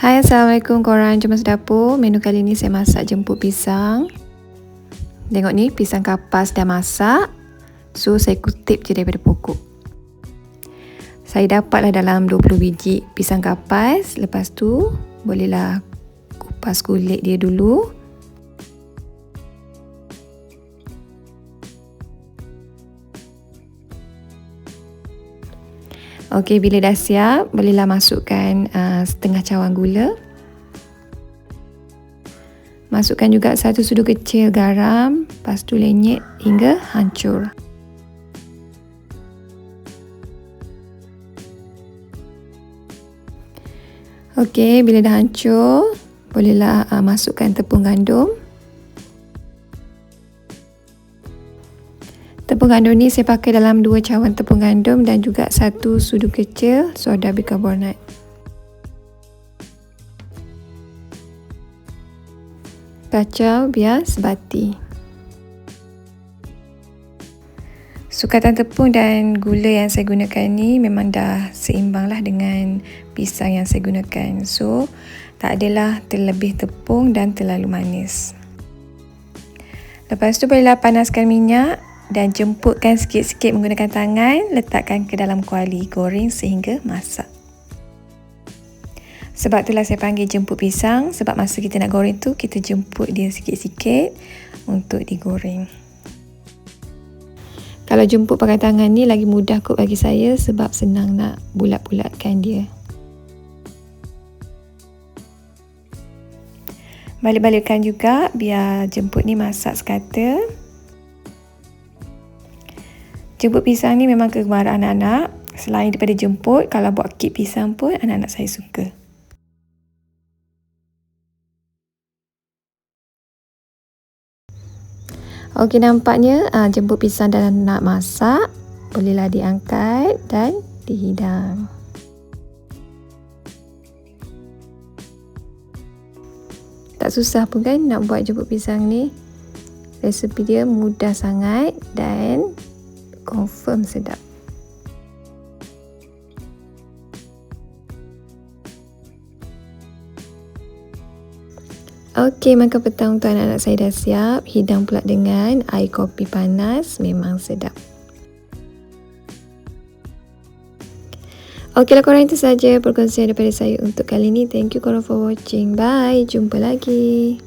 Hai Assalamualaikum korang. Jom dapur. Menu kali ni saya masak jemput pisang. Tengok ni pisang kapas dah masak. So saya kutip je daripada pokok. Saya dapatlah dalam 20 biji pisang kapas. Lepas tu bolehlah kupas kulit dia dulu Okey, bila dah siap, bolehlah masukkan uh, setengah cawan gula. Masukkan juga satu sudu kecil garam, lepas tu lenyek hingga hancur. Okey, bila dah hancur, bolehlah uh, masukkan tepung gandum. Tepung gandum ni saya pakai dalam dua cawan tepung gandum dan juga satu sudu kecil soda bikarbonat. Kacau biar sebati. Sukatan tepung dan gula yang saya gunakan ni memang dah seimbang lah dengan pisang yang saya gunakan. So, tak adalah terlebih tepung dan terlalu manis. Lepas tu bolehlah panaskan minyak dan jemputkan sikit-sikit menggunakan tangan, letakkan ke dalam kuali, goreng sehingga masak. Sebab itulah saya panggil jemput pisang, sebab masa kita nak goreng tu, kita jemput dia sikit-sikit untuk digoreng. Kalau jemput pakai tangan ni lagi mudah kot bagi saya sebab senang nak bulat-bulatkan dia. Balik-balikkan juga biar jemput ni masak sekata. Jemput pisang ni memang kegemaran anak-anak. Selain daripada jemput, kalau buat kek pisang pun anak-anak saya suka. Okey nampaknya uh, jemput pisang dah nak masak. Bolehlah diangkat dan dihidang. Tak susah pun kan nak buat jemput pisang ni. Resepi dia mudah sangat dan confirm sedap. Okey, maka petang untuk anak-anak saya dah siap. Hidang pula dengan air kopi panas. Memang sedap. Okeylah korang itu saja perkongsian daripada saya untuk kali ini. Thank you korang for watching. Bye. Jumpa lagi.